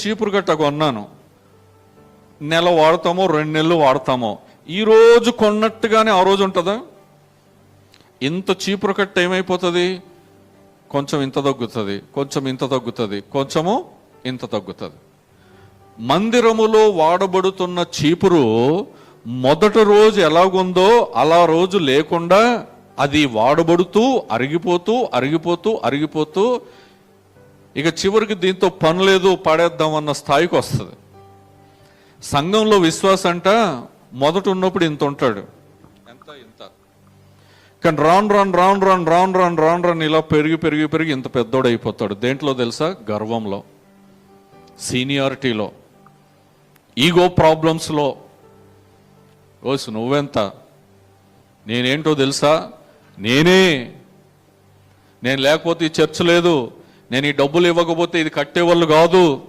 చీపురు గట్ట కొన్నాను. నెల వాడతామో రెండు నెలలు వాడతామో. ఈ రోజు కొన్నట్టుగానే ఆ రోజు ఉంటుందా? ఇంత చీపురు కట్ట ఏమైపోతుంది? కొంచెం ఇంత తగ్గుతుంది కొంచెం ఇంత తగ్గుతుంది కొంచెము ఇంత తగ్గుతుంది. మందిరములో వాడబడుతున్న చీపురు మొదటి రోజు ఎలాగుందో అలా రోజు లేకుండా అది వాడబడుతూ అరిగిపోతూ అరిగిపోతూ అరిగిపోతూ ఇక చివరికి దీంతో పని లేదు పాడేద్దాం అన్న స్థాయికి వస్తుంది. సంఘంలో విశ్వాస అంట మొదట ఉన్నప్పుడు ఇంత ఉంటాడు. ఎంత ఇంత. కానీ రాన్ రాన్ రాన్ రాన్ రాన్ రాన్ రాన్ రాన్ ఇలా పెరిగి పెరిగి పెరిగి ఇంత పెద్దోడు అయిపోతాడు దేంట్లో తెలుసా? గర్వంలో. సీనియారిటీలో. ఈగో ప్రాబ్లమ్స్లో. ఓసు నువ్వెంత? నేనేంటో తెలుసా? నేనే. నేను లేకపోతే ఈ చర్చ్ లేదు. నేను ఈ డబ్బులు ఇవ్వకపోతే ఇది కట్టేవాళ్ళు కాదు.